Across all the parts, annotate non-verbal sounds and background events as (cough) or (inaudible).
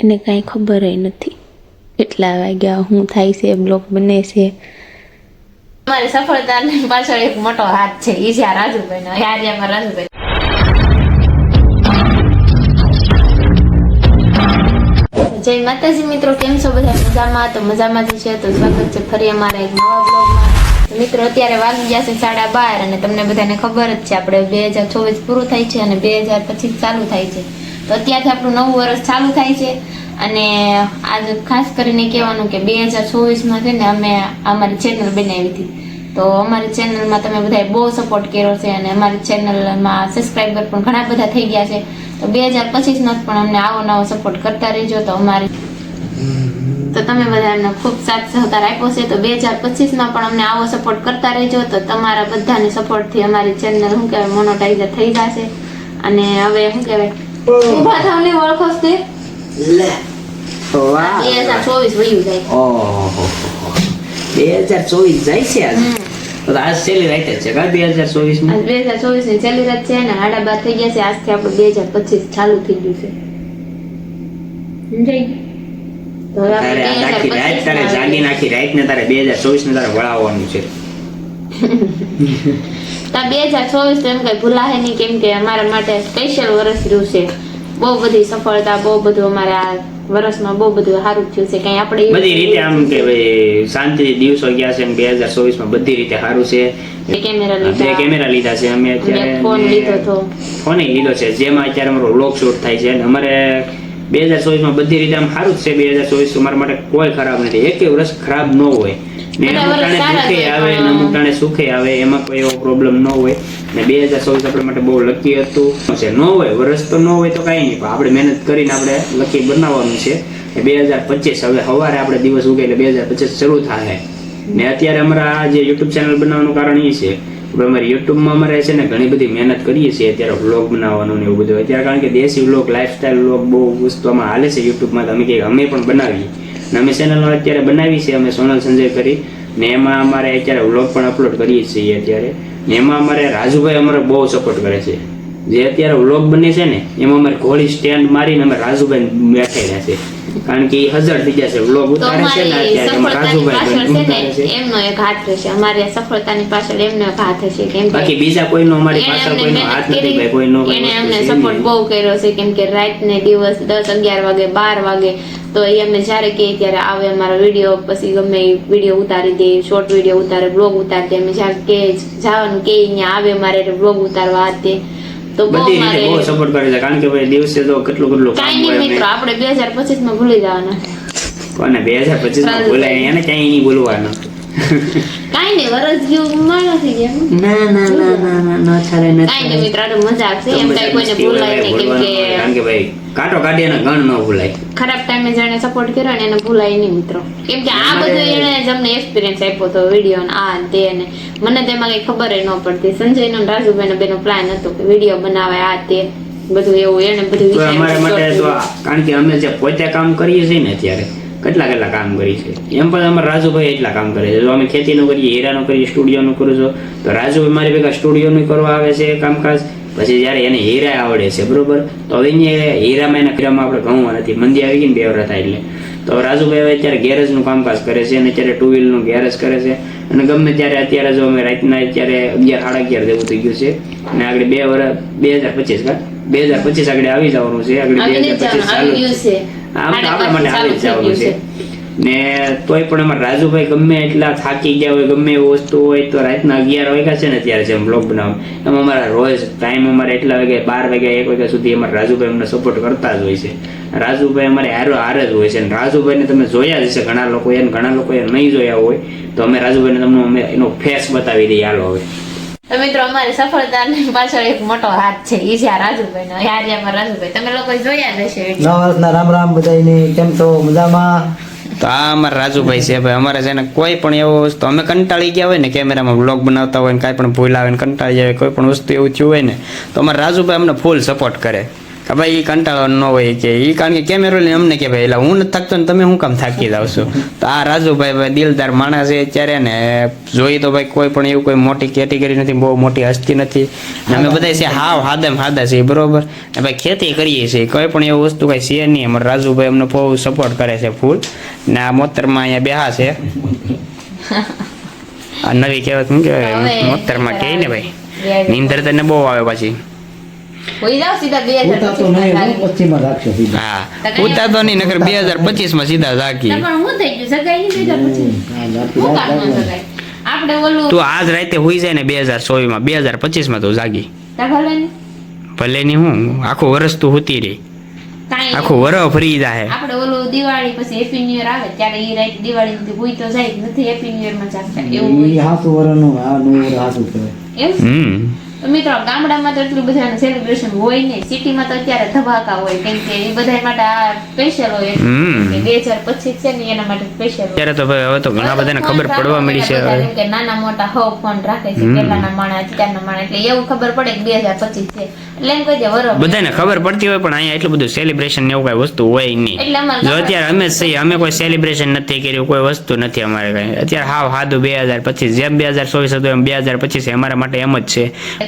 એને કાંઈ ખબર નથી. કેટલા વાગ્યા શું થાય છે, બ્લોક બને છે. મારી સફળતાની પાછળ એક મોટો હાથ છે એ જ્યાં રાજુભાઈનો યારિયામાં રાજુભાઈ. જય માતાજી મિત્રો, કેમ છો બધા? મજામાં? તો મજામાં જ છે, તો સ્વાગત છે ફરી અમારા એક નવા બ્લોગમાં. મિત્રો, અત્યારે વાગી ગયા છે સાડા બાર અને તમને બધાને ખબર જ છે, આપણે બે હજાર ચોવીસ પૂરું થાય છે અને બે હજાર પચીસ ચાલુ થાય છે. તો અત્યારથી આપણું નવું વર્ષ ચાલુ થાય છે. અને આજે ખાસ કરીને કહેવાનું કે બે હજાર ચોવીસમાં છે ને અમે અમારી ચેનલ બનાવી હતી. તો અમારી ચેનલમાં તમે બધાએ બહુ સપોર્ટ કર્યો છે અને અમારી ચેનલમાં સબસ્ક્રાઈબર પણ ઘણા બધા થઈ ગયા છે. તો બે હજાર પચીસમાં પણ અમને આવો નવો સપોર્ટ કરતા રહેજો તો અમારી તો તમે બધા અમને ખૂબ સાથ સહકાર આપ્યો છે. તો બે હજાર પચીસમાં પણ અમને આવો સપોર્ટ કરતા રહેજો. તો તમારા બધાની સપોર્ટથી અમારી ચેનલ શું કહેવાય મોનોટાઈઝર થઈ જશે. અને હવે, શું કહેવાય ઊભા થાવની ઓળખોસ છે. લે. વાહ. બે હજાર ચોવીસ વયું જાય. ઓહો છે આજ? તો તો આજ છેલ્લી રાઈટ જ છે કા બે હજાર ચોવીસ આજમાં બે હજાર ચોવીસની છેલ્લી રાત છે ને આડા બાર થઈ ગયા છે આજથી આપણે બે હજાર પચીસ ચાલુ થઈ ગયું છે. સમજાઈ તો તારે આ આપણે આખી રાત તારે જાગી નાખી રાઈટ ને તારે બે હજાર ચોવીસ ને તારે વળાવવાનું છે. (laughs) તો બે હજાર ચોવીસ તો એમ કઈ ભૂલાય નહીં કેમ કે અમારા માટે સ્પેશિયલ વર્ષ રહ્યું છે. બહુ બધી સફળતા બહુ બધું અમારા વર્ષમાં બહુ બધું સારું થયું છે. કઈ આપણે બધી રીતે આમ કે ભાઈ શાંતિથી દિવસો ગયા છે બે હજાર ચોવીસમાં બધી રીતે સારું છે. કેમેરા લીધા. કેમેરા લીધા છે. અમે અમે અત્યારે ફોન લીધો હતો ફોન લીધો છે. જેમાં અત્યારે અમારો વ્લોગ શૂટ થાય છે. અને અમારે બે હજાર ચોવીસમાં બધી રીતે આમ સારું જ છે બે હજાર ચોવીસ મારા માટે કોઈ ખરાબ નથી. એક વર્ષ ખરાબ ન હોય. ને અમુક દુઃખે આવે ને અમુક ટાણે સુખે આવે એમાં કોઈ એવો પ્રોબ્લેમ ન હોય. ને બે હજાર ચોવીસ આપણા માટે બહુ લકી હતું. છે? ન હોય. વર્ષ તો ન હોય તો કાંઈ નહીં. પણ આપણે મહેનત કરીને આપણે લકી બનાવવાનું છે. બે હજાર પચીસ હવે સવારે આપણે દિવસ ઉગે એટલે બે હજાર પચીસ શરૂ થાય. ને અત્યારે અમારા આ જે યુટ્યુબ ચેનલ બનાવવાનું કારણ એ છે. આપણે અમારી યુટ્યુબમાં અમારે છે ને ઘણી બધી મહેનત કરીએ છીએ અત્યારે વ્લોગ બનાવવાનું ને એવું બધું. અત્યારે કારણ કે દેશી વ્લોગ લાઈફસ્ટાઈલ વ્લોગ બહુ વસ્તુમાં હાલે છે યુટ્યુબમાં તમે અમે કે અમે પણ બનાવીએ. ને અમે ચેનલ અત્યારે બનાવી છે અમે સોનલ સંજય કરી. ને એમાં અમારે અત્યારે વ્લોગ પણ અપલોડ કરીએ છીએ અત્યારે. ને એમાં અમારે રાજુભાઈ અમારે બહુ સપોર્ટ કરે છે. જે અત્યારે વ્લોગ બને છે ને, એમાં અમારે ઘોડી સ્ટેન્ડ મારીને અમે રાજુભાઈ બેઠેલા છે. કારણ કે હજાર થઈ જશે વ્લોગ ઉતારે છે ને અત્યારે રાજુભાઈ છે છે. એમનો એક હાથ રહેશે. અમારી સફળતાની પાછળ એમનો એક હાથ હશે. કેમ કે બાકી બીજા કોઈનો અમારી પાછળ કોઈનો હાથ નથી ભાઈ કોઈનો વસ્તુ અમને સપોર્ટ બહુ કર્યો છે. કેમ કે રાત ને દિવસ દસ અગિયાર વાગે બાર વાગે તો એ અમને જ્યારે કહે ત્યારે આવે અમારો વીડિયો પછી ગમે વીડિયો ઉતારી દે શોર્ટ વીડિયો ઉતારે બ્લોગ ઉતારી દે. અમે જ્યારે કે જવાનું કે અહીંયા આવે મારે બ્લોગ ઉતારવા તે તો બધી રીતે બહુ સપોર્ટ કરે છે. કારણ કે ભાઈ દિવસે તો કેટલું કેટલું કામ હોય નહીં મિત્રો આપણે બે હજાર પચીસમાં ભૂલી જવાના. કોને બે હજાર પચીસમાં ભૂલાય એને ક્યાંય નહીં ભૂલવાનું કાઈ નહીં વરસ ગયો માણસ થઈ ગયા ના ના ના ના ના ચાલે ન કાઈ નહીં મિત્રો મજા આવશે. એમ કાઈ કોઈને ભૂલાય નહીં કેમ કે કારણ કે ભાઈ કાંટો કાઢી એને ગણ ન ભૂલાય. ખરાબ ટાઈમે જેને સપોર્ટ કર્યો ને એને ભૂલાય નહીં મિત્રો. કેમ કે આ બધું એને જ અમને એક્સપિરિયન્સ આપ્યો હતો વીડિયો ને આ તે ને. મને તેમાં કઈ ખબર ન પડતી. સંજય નો રાજુભાઈ નો બેનો પ્લાન હતો કે વીડિયો બનાવે આ તે. બધું એવું એને બધું અમારા માટે તો કારણ કે અમે જે પોતે કામ કરીએ છીએ ને અત્યારે કેટલા કેટલા કામ કરીએ છીએ. એમ પણ અમારા રાજુભાઈ એટલા કામ કરે છે. જો અમે ખેતીનું કરીએ હીરાનું કરીએ સ્ટુડિયોનું કરું છું તો રાજુભાઈ મારી ભેગા સ્ટુડિયોનું કરવા આવે છે કામકાજ. પછી જ્યારે એને હીરા આવડે છે બરોબર? તો હવે એને હીરામાં એના હીરામાં આપણે ઘઉં નથી મંદી આવી ગઈ ને બે વર્ષ થાય એટલે. તો રાજુભાઈ હવે અત્યારે ગેરેજનું કામકાજ કરે છે અને અત્યારે ટુ વ્હીલનું ગેરેજ કરે છે. અને ગમે ત્યારે અત્યારે જો અમે રાતના અત્યારે અગિયાર સાડા અગિયાર જેવું થઈ ગયું છે. અને આગળ બે વર્ષ બે હજાર પચીસ કા? બે હજાર પચીસ આગળ આવી જવાનું છે. આગળ બે હજાર પચીસ ચાલુ. આપણા માટે આવી જવાનું છે. ને તોય પણ અમારે રાજુભાઈ ગમે એટલા થાકી ગયા હોય ગમે એવી વસ્તુ હોય તો રાતના અગિયાર વાગ્યા છે ને ત્યારે જેમ બ્લોગ બનાવવા. એમાં અમારા રોજ ટાઈમ અમારે એટલા વાગે બાર વાગ્યા એક વાગ્યા સુધી અમારા રાજુભાઈ અમને સપોર્ટ કરતા જ હોય છે. રાજુભાઈ અમારે હારો હારે જ હોય છે અને રાજુભાઈને તમે જોયા જ હશે ઘણા લોકો એને ઘણા લોકો નહીં જોયા હોય તો અમે રાજુભાઈને તમને અમે એનો ફેસ બતાવી દઈએ હાલો હવે. તો મિત્રો અમારી સફળતાની પાછળ એક મોટો હાથ છે ઈ છે આ રાજુભાઈ નો યારિયામાં રાજુભાઈ. તમે લોકો જોયા જ હશે. રામ રામ બધાને કેમ છો? મજામાં? તો આ અમારા રાજુભાઈ છે ભાઈ. અમારે છે ને કોઈ પણ એવો વસ્તુ, અમે કંટાળી ગયા હોય ને કેમેરામાં બ્લોગ બનાવતા હોય ને કાંઈ પણ ભૂલ આવે ને કંટાળી જાય, કોઈ પણ વસ્તુ એવું થયું હોય ને, તો અમારા રાજુભાઈ અમને ફૂલ સપોર્ટ કરે. ભાઈ એ કંટાળો ન હોય કે એ કારણ કે કેમેરો લઈને અમને કે ભાઈ એટલે હું નથી થકતો ને તમે હું કામ થાકી જાવ છો? તો આ રાજુભાઈ ભાઈ દિલદાર માણસ છે અત્યારે ને જોઈએ તો ભાઈ કોઈ પણ એવું કોઈ મોટી કેટેગરી નથી બહુ મોટી હસ્તી નથી. અમે બધા છે હાવ હાદમ હાદા છે બરોબર? ને ભાઈ ખેતી કરીએ છીએ કોઈ પણ એવું વસ્તુ કઈ છે નહીં. અમારે રાજુભાઈ અમને બહુ સપોર્ટ કરે છે ફૂલ. ને આ મોતરમાં અહીંયા બેહા છે. આ નવી કહેવત શું કહેવાય? મોતરમાં કહે ને ભાઈ? નીંદર તને બહુ આવે પછી. નહીં નકર બે હજાર પચીસમાં સીધા જાગી તું આજ રાતે હુઈ જાય ને બે હજાર ચોવીસમાં બે હજાર પચીસમાં તું જાગી ભલે ને ની હું આખું વર્ષ તું હોતી રહી. આખું વર ફરી જાય આપણે ઓલું દિવાળી પછી હેપી ન્યુ યર આવે ત્યારે એ રાઈટ દિવાળી સુધી હોય તો જાય નથી હેપી ન્યુ યરમાં જાગતા. એવું ઈ હોય હાસુ આ નું હાસુ કહેવાય. એવું? હમ. તો મિત્રો ગામડામાં તો એટલું બધાને સેલિબ્રેશન હોય ને સિટીમાં તો અત્યારે ધમાકા હોય કેમ કે એ બધા માટે આ સ્પેશિયલ હોય. કે બે હજાર પચીસ છે ને એના માટે સ્પેશિયલ ત્યારે તો ભાઈ હવે તો ઘણા બધાને ખબર પડવા મળી છે કે નાના મોટા હો ફોન રાખે છે. પેલાના માણસ અત્યારના માણસ એટલે એવું ખબર પડે કે બે હજાર પચીસ છે. એટલે એમ કહી વરો બધાને ખબર પડતી હોય પણ અહીંયા એટલું બધું સેલિબ્રેશન ને એવું કઈ વસ્તુ હોય નહીં. જો અત્યારે અમે જ અમે કોઈ સેલિબ્રેશન નથી કર્યું કોઈ વસ્તુ નથી અમારે કઈ. અત્યારે હાવ હાદું બે હજાર પચીસ જેમ બે હજાર ચોવીસ હતું એમ બે હજાર પચીસ અમારા માટે એમ જ છે.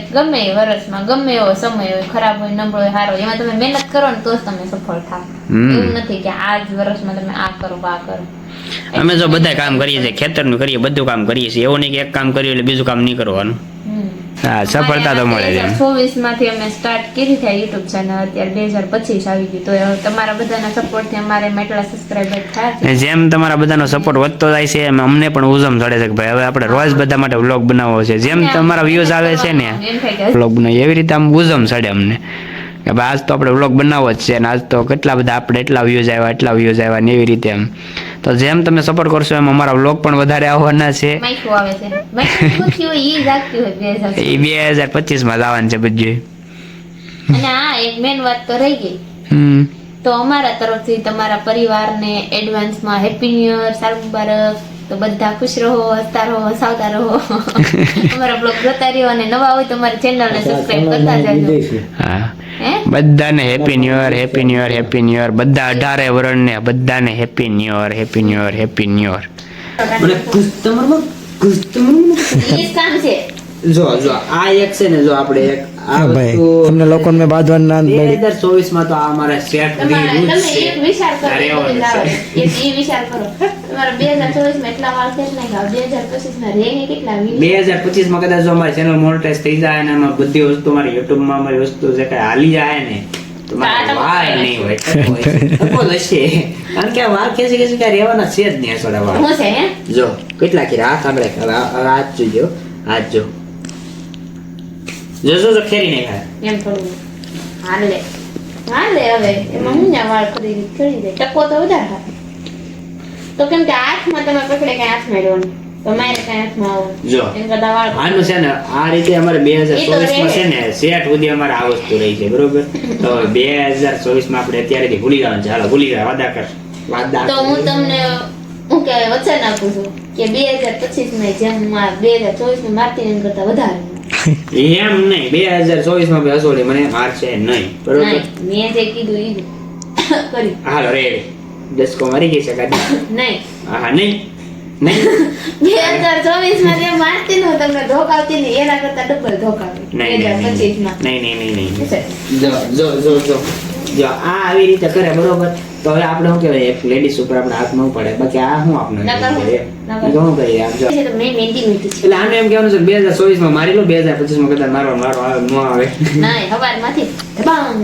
ગમે એ વર્ષમાં ગમે એવો સમય હોય ખરાબ હોય નબળો હોય સારો એમાં તમે મહેનત કરો ને તો જ તમે સફળ થાવ હમ. એવું નથી કે આ જ વર્ષમાં તમે આ કરો આ કરો અમે જો બધા કામ કરીએ છીએ ખેતરનું કરીએ બધું કામ કરીએ છીએ એવું નહીં કે એક કામ કર્યું એટલે બીજું કામ નહીં કરવાનું. હા સફળતા તો મળે છે. ચોવીસમાંથી અમે સ્ટાર્ટ કરી થાય યુટ્યુબ ચેનલ અત્યારે બે હજાર પચીસ આવી ગઈ તો તમારા બધાના સપોર્ટથી અમારે એટલા સબસ્ક્રાઈબર થયા છે. જેમ તમારા બધાનો સપોર્ટ વધતો જાય છે એમ અમને પણ ઉજમ ચડે છે કે ભાઈ હવે આપણે રોજ બધા માટે વ્લોગ બનાવવો છે. જેમ તમારા વ્યૂઝ આવે છે ને વ્લોગ બનાવી એવી રીતે આમ ઉજમ ચડે અમને. કે ભાઈ આજ તો આપણે વ્લોગ બનાવવો જ છે અને આજ તો કેટલા બધા આપણે એટલા વ્યૂઝ આવ્યા એટલા વ્યૂઝ આવ્યા ને એવી રીતે એમ. તો જેમ તમે સપોર્ટ કરશો એમ અમારા વ્લોગ પણ વધારે આવવાના છે. હોય બે હજાર પચીસમાં લાવવાનું છે બધું. અને આ એક મેન વાત તો રહી ગઈ. હમ. તો અમારા તરફથી તમારા પરિવારને એડવાન્સમાં હેપી ન્યુ યર સારું મુબારક. તો બધા ખુશ રહો હસતા રહો હસાવતા રહો. (laughs) અમારા બ્લોગ જોતા રહ્યો અને નવા હોય તો અમારી ચેનલને સબસ્ક્રાઇબ કરતા જાજો. હા. બધાને happy new year happy new year happy new year બધા અઢારે વર્ણને બધાને happy new year happy new year happy new year કામ છે. જો જો આ એક છે ને જો આપણે એક આ ભાઈ તમને લોકોને બાંધવાનું ના બે હજાર ચોવીસમાં તો આ અમારા શેઠ તમે એક વિચાર કરો એક ઈ વિચાર કરો. તમારા બે હજાર ચોવીસમાં એટલા વાળ છે નહીં બે હજાર પચીસમાં રહે કેટલા બે હજાર પચીસમાં કદાચ જો અમારી ચેનલ મોનેટાઈઝ થઈ જાય અને એમાં બધી વસ્તુ મારી યુટ્યુબમાં અમારી વસ્તુ જે કઈ હાલી જાય ને તો મારા તો આ તો વાળ નહીં હોય ટકો હોય. (laughs) ટકો જ હશે. કારણ કે આ વાળ ખેંચી ખેંચી રહેવાના છે જ નહીં આ સોડા વાળ. હું છે? હે જો કેટલા કર્યા હાથ આગળ કર. આ- આ જોજો હાથ જો. જો જો જો ખેરી નહીં ખાય એમ થોડું. હાલે. હાલે હવે. એમાં હું ના વાળ કરી કરી દે. ટકો તો વધારે થાય. તો કેમ કે હાથમાં તમે પકડે કઈ હાથમાં લેવાનું તો કઈ હાથમાં આવું. જો એમ કરતા વાળ આનું છે ને આ રીતે અમારે બે હજાર એ તો ચોવીસમાં રહે. છે ને શેઠ સુધી અમારે આ વસ્તુ રહી છે બરોબર? તો બે હજાર ચોવીસમાં આપણે અત્યારેથી ભૂલી જવાનું છે. ભૂલી જાય વાદા કર વાદા તો હું તમને હું કે વચ્ચે નાખું છું કે બે હજાર પચીસમાં જેમ માં બે હજાર ચોવીસમાં મારતી એમ કરતા વધારે એમ નહીં. બે હજાર ચોવીસમાં હસોડી. મને મારશે નહીં. બરોબર? મેં જે કીધું એ કરી. હાલો રે દસકો મારી ગઈ ગાડી. નહીં. હા નહીં? નહીં? (laughs) બે હજાર ચોવીસમાં જે મારતી નું તમને ધોકાવતી ને એના કરતા ડબલ ધોકાવે. નહીં નહીં નહીં નહીં નહીં જો જો જો. જો આ આવી રીતે કરે બરોબર? તો હવે આપણે શું કહેવાય એક લેડીઝ ઉપર આપણે હાથ ન પડે બાકી આ શું આપણે ના કરીએ? આમ જો. એટલે આને એમ કહેવાનું છે બે હજાર ચોવીસમાં મારી લો બે હજાર પચીસમાં કદાચ મારો મારો આવે ન આવે.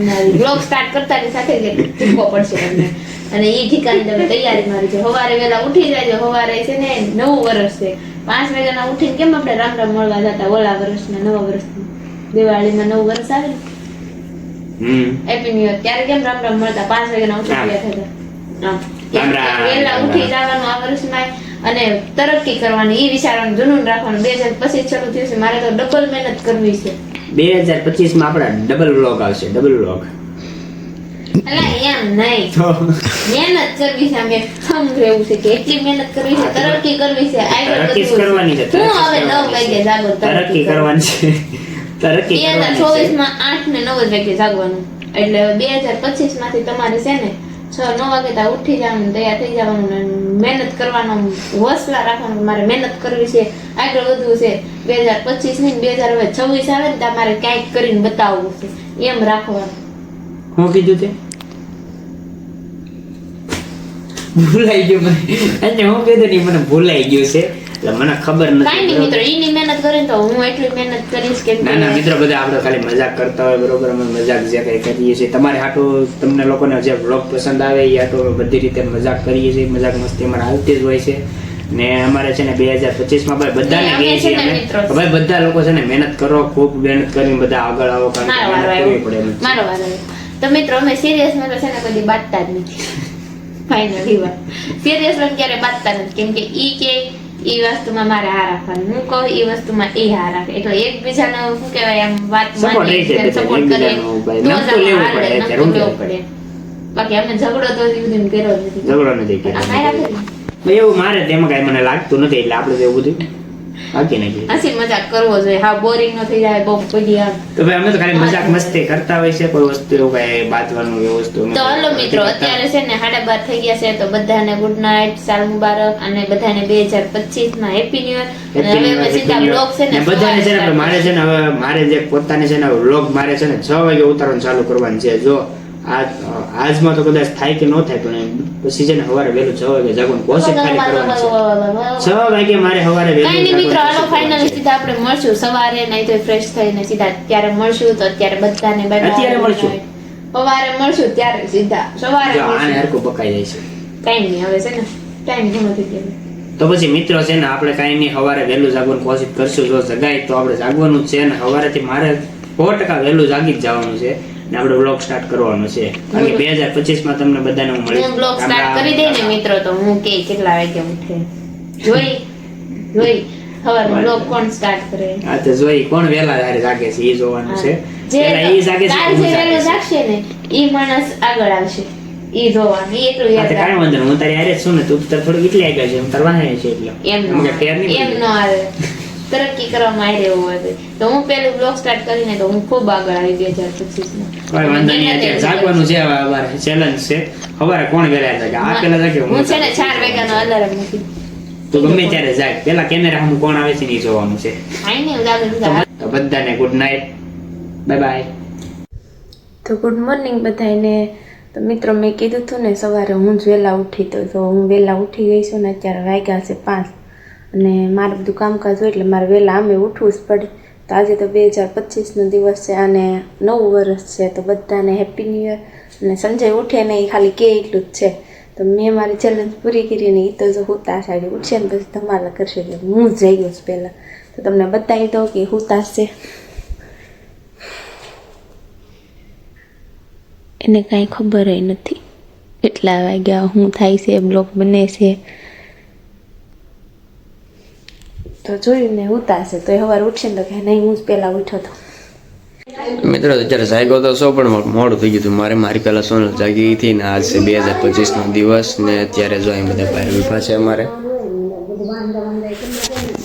ના બ્લોગ સ્ટાર્ટ કરતા ની સાથે જ ચૂકવો પડશે તમને. અને એ ઠીકાની તમે તૈયારી મારી છે સવારે વહેલા ઉઠી જાય સવારે છે ને નવું વર્ષ છે. પાંચ વાગ્યાના ઉઠીને કેમ આપણે રામ રામ મળવા જતા? ઓલા વર્ષના નવા વર્ષ દિવાળીમાં નવું વર્ષ આવે. ને હેપી ન્યુ યર ત્યારે કેમ રામ રામ મળતા? પાંચ વાગ્યાના ઉઠી થતા આમ. રામ રામ, વહેલા ઉઠી જવાનું આ વર્ષમાં અને તરક્કી કરવાની એ વિચારવાનું જુનૂન રાખવાનું. બે હજાર પચીસ શરૂ થયું છે. મારે તો ડબલ મહેનત કરવી છે. બે હજાર પચીસમાં આપણા ડબલ વ્લોગ આવશે. ડબલ વ્લોગ અલા એમ નહીં. મહેનત કરવી છે. અમે રહેવું છે કે એટલી મહેનત કરવી છે તરક્કી કરવી છે. આગળ કરવાની છે. છે હું હવે તરક્કી નવ વાગે જાગો તરક્કી કરવાની છે. બે હજાર ચોવીસમાં આઠ ને નવ જ વાગે જાગવાનું. એટલે બે હજાર પચીસમાંથી તમારે છે ને છ નવ વાગે ત્યાં ઉઠી જવાનું તૈયાર થઈ જવાનું ને મહેનત કરવાનો હોસલા રાખવાનો મારે મહેનત કરવી છે આગળ વધવું છે. બે હજાર પચીસની બે હજાર હવે છવ્વીસ આવે ને તમારે કાંઈક કરીને બતાવવું છે. એમ રાખવાનું. હું કીધું તે? ભૂલાઈ ગયું મને. હું કીધું નહીં મને ભૂલાઈ ગયું છે. એટલે મને ખબર નથી. મિત્રો એની મહેનત કરે તો હું એટલી મહેનત કરીશ કે ના ના મિત્રો બધા આપણે ખાલી મજાક કરતા હોય બરોબર? અમે મજાક જે કઈ કરીએ છીએ. તમારે હાટું તમને લોકોને જે બ્લોગ પસંદ આવે એ હાટું બધી રીતે મજાક કરીએ છીએ. મજાક મસ્તી અમારે આવતી જ હોય છે. ને અમારે છે ને બે હજાર પચીસમાં ભાઈ બધાને કહીએ છીએ અમે. ભાઈ બધા લોકો છે ને મહેનત કરો ખૂબ મહેનત કરીને બધા આગળ આવો કારણ કે મહેનત કરવી પડે તો મિત્રો અમે સિરિયસમાં છે ને કદી બાંધતા જ નથી. (laughs) ફાઇનલી વાત. સિરિયસમાં ક્યારે બાંધતા નથી. કેમ કે ઈ કે ઈ વસ્તુમાં મારે આ રાખવાનું હું કહું ઈ વસ્તુમાં એ હા રાખે એટલે એકબીજાનો શું કહેવાય આમ વાત સપોર્ટ કરીએ. તો જ લેવું પડે, બાકી અમે ઝઘડો તો હજી કર્યો નથી. ઝઘડો નથી કર્યો. એવું મારે તેમાં કઈ મને લાગતું નથી એટલે આપણે એવું બધું બાકી નહીં હસી મજાક કરવો જોઈએ. હા બોરિંગ ન થઈ જાય બહુ પડી આમ. તો ભાઈ અમે તો ખાલી મજાક મસ્તી કરતા હોય છે કોઈ વસ્તુ એવું કઈ બાંધવાનું એવું વસ્તુ તો હલો મિત્રો અત્યારે છે ને સાડા બાર થઈ ગયા છે તો બધાને ગુડ નાઇટ સાલ મુબારક અને બધાને બે હજાર પચીસમાં હેપી ન્યુ યર અને હવે New Year, અમે સીધા બ્લોગ છે ને ને બધાને છે ને મારે છે ને હવે મારે જે પોતાને છે ને બ્લોગ મારે છે ને છ વાગે ઉતારવાનું ચાલુ કરવાનું છે. જો આજ આજમાં તો કદાચ થાય કે ન થાય પણ સિઝન હવારે વહેલું છ વાગે જાગવાનું. કોશિશ ખાલી કરવાની છે. વાગે મારે સવારે કઈ નહીં મિત્રો આનો ફાઇનલ સીધા આપણે મળશું. સવારે નહીં તો ફ્રેશ થઈને સીધા ત્યારે મળશું તો અત્યારે બધાને bye. અત્યારે મળશું. સવારે મળશું ત્યારે સીધા સવારે આને હરખું પકાઈ જાય છે. ટાઈમ નહીં હવે છે ને ટાઈમ ઘણો થઈ ગયો તો પછી મિત્રો છે ને આપણે કાંઈ નહીં સવારે વહેલું જાગવાનું કોશિશ કરશું. જો જગાય તો આપણે જાગવાનું જ છે ને સવારેથી મારે સો ટકા વહેલું જાગી જ જવાનું છે. ને આપણે બ્લોગ સ્ટાર્ટ કરવાનો છે. અને બે હજાર પચીસમાં તમને બધાને હું મળી બ્લોગ સ્ટાર્ટ કરી દે ને મિત્રો તો હું કે કેટલા વાગે ઉઠે. જોઈ જોઈ હવે બ્લોગ કોણ સ્ટાર્ટ કરે? આ તો જોઈ કોણ વેલા જાગે છે એ જોવાનું છે. જાગે કાલ જે? જાગશે ને એ માણસ આગળ આવશે. એ જોવાનું એટલું વાંધો હું તારી હારે છું ને તું તો થોડું એટલે આગળ છે હું તાર વાહે છે એટલે. એમ. નો આવે. તરક્કી કરવામાં આવી રહ્યું હોય તો. હું પેલું બ્લોગ સ્ટાર્ટ કરીને તો હું ખૂબ આગળ આવી બે હજાર પચીસ કોઈ વાંધો નહીં અત્યારે જાગવાનું છે હવે અમારે ચેલેન્જ છે. સવારે કોણ વહેલા જાગે આ પેલા જાગે હું છે ને ચાર વાગ્યાનો અલાર્મ મૂકી તો ગમે ત્યારે જાગ. પેલા કેમેરા સામે કોણ આવે છે ને એ જોવાનું છે. ને હું તો બધાને ગુડ નાઇટ બાય બાય તો ગુડ મોર્નિંગ બધાને તો મિત્રો મેં કીધું હતું ને સવારે હું જ વહેલા ઉઠી તો તો હું વહેલા ઉઠી ગઈ છું ને અત્યારે વાગ્યા છે પાંચ. અને મારે બધું કામકાજ હોય એટલે મારે વહેલા અમે ઉઠવું જ પડે. તો આજે તો બે હજાર પચીસનો દિવસ છે અને નવું વર્ષ છે, તો બધાને હેપી ન્યૂ યર અને સંજય ઉઠે ને એ ખાલી કે એટલું જ છે. તો મેં મારી ચેલેન્જ પૂરી કરી ને એ તો જો હુતાશ આવી ઉઠશે ને પછી ધમાલા કરશે એટલે હું જઈ ગયો છું પહેલાં. તો તમને બતાવી દઉં કે હુતાશ છે. એને કાંઈ ખબર નથી. કેટલા વાગ્યા શું થાય છે, બ્લોક બને છે. તો જોયું ને ઉતારશે. તો એ ઉઠશે ને તો કે નહીં, હું જ પહેલાં ઉઠ્યો હતો મિત્રો, અત્યારે જાગ્યો તો સો પણ મોડું થઈ ગયું હતું. મારે મારી પહેલાં સોનલ જાગી હતી ને આજ બે હજાર પચીસનો દિવસ ને અત્યારે જો અહીં બધા બહાર ઊભા છે અમારે.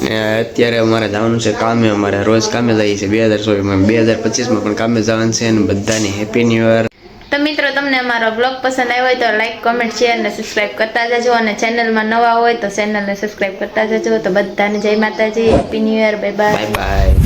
ને અત્યારે અમારે જવાનું છે કામે. અમારે રોજ કામે જઈએ છીએ. બે હજાર ચોવીસમાં, બે હજાર પચીસમાં પણ કામે જવાનું છે અને બધાને હેપી ન્યૂ યર તો મિત્રો, તમને અમારો બ્લોગ પસંદ આવ્યો હોય તો લાઈક કોમેન્ટ શેર અને સબસ્ક્રાઈબ કરતા જજો અને ચેનલમાં નવા હોય તો ચેનલને સબસ્ક્રાઇબ કરતા જજો. તો બધાને જય માતાજી. Happy new year bye bye bye